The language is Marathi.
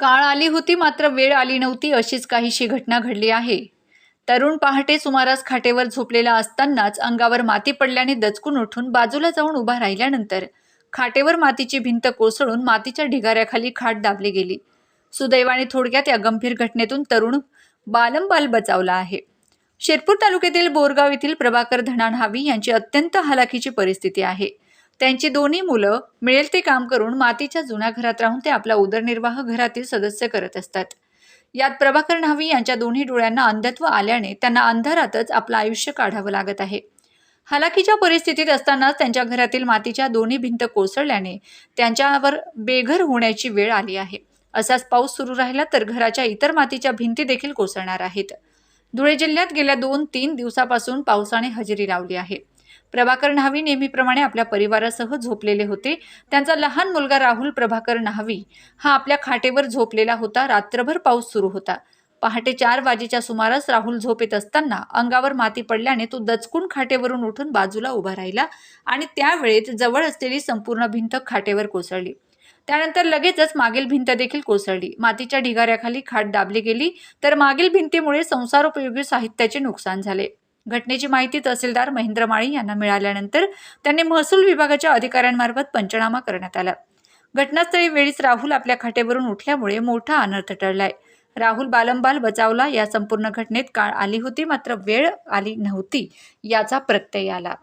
काळ आली होती मात्र वेळ आली नव्हती अशीच काहीशी घटना घडली आहे. तरुण पहाटे सुमारास खाटेवर झोपलेला असतानाच अंगावर माती पडल्याने दचकून उठून बाजूला जाऊन उभा राहिल्यानंतर खाटेवर मातीची भिंत कोसळून मातीच्या ढिगाऱ्याखाली खाट दाबली गेली. सुदैवाने थोडक्यात या गंभीर घटनेतून तरुण बालंबाल बचावला आहे. शिरपूर तालुक्यातील बोरगाव येथील प्रभाकर धनानहावी यांची अत्यंत हलाखीची परिस्थिती आहे. त्यांची दोन्ही मुलं मिळेल ते काम करून मातीच्या जुन्या घरात राहून ते आपला उदरनिर्वाह घरातील सदस्य करत असतात. यात प्रभाकर न्हावी यांच्या दोन्ही डोळ्यांना अंधत्व आल्याने त्यांना अंधारातच आपलं आयुष्य काढावं लागत आहे. हालाकीच्या परिस्थितीत असतानाच त्यांच्या घरातील मातीच्या दोन्ही भिंत कोसळल्याने त्यांच्यावर बेघर होण्याची वेळ आली आहे. असाच पाऊस सुरू राहिला तर घराच्या इतर मातीच्या भिंती देखील कोसळणार आहेत. धुळे जिल्ह्यात गेल्या दोन तीन दिवसापासून पावसाने हजेरी लावली आहे. प्रभाकर न्हावी नेहमीप्रमाणे आपल्या परिवारासह झोपलेले होते. त्यांचा लहान मुलगा राहुल प्रभाकर न्हावी हा आपल्या खाटेवर झोपलेला होता. रात्रभर पाऊस सुरू होता. पहाटे चार वाजेच्या सुमारास राहुल झोपेत असताना अंगावर माती पडल्याने तो दचकून खाटेवरून उठून बाजूला उभा राहिला आणि त्यावेळेत जवळ असलेली संपूर्ण भिंत खाटेवर कोसळली. त्यानंतर लगेचच मागील भिंत देखील कोसळली. मातीच्या ढिगाऱ्याखाली खाट दाबली गेली तर मागील भिंतीमुळे संसारोपयोगी साहित्याचे नुकसान झाले. घटनेची माहिती तहसीलदार महेंद्र माळी यांना मिळाल्यानंतर त्यांनी महसूल विभागाच्या अधिकाऱ्यांमार्फत पंचनामा करण्यात आला. घटनास्थळी वेळीच राहुल आपल्या खाटेवरून उठल्यामुळे मोठा अनर्थ टळलाय. राहुल बालंबाल बचावला या संपूर्ण घटनेत काळ आली होती मात्र वेळ आली नव्हती याचा प्रत्यय आला.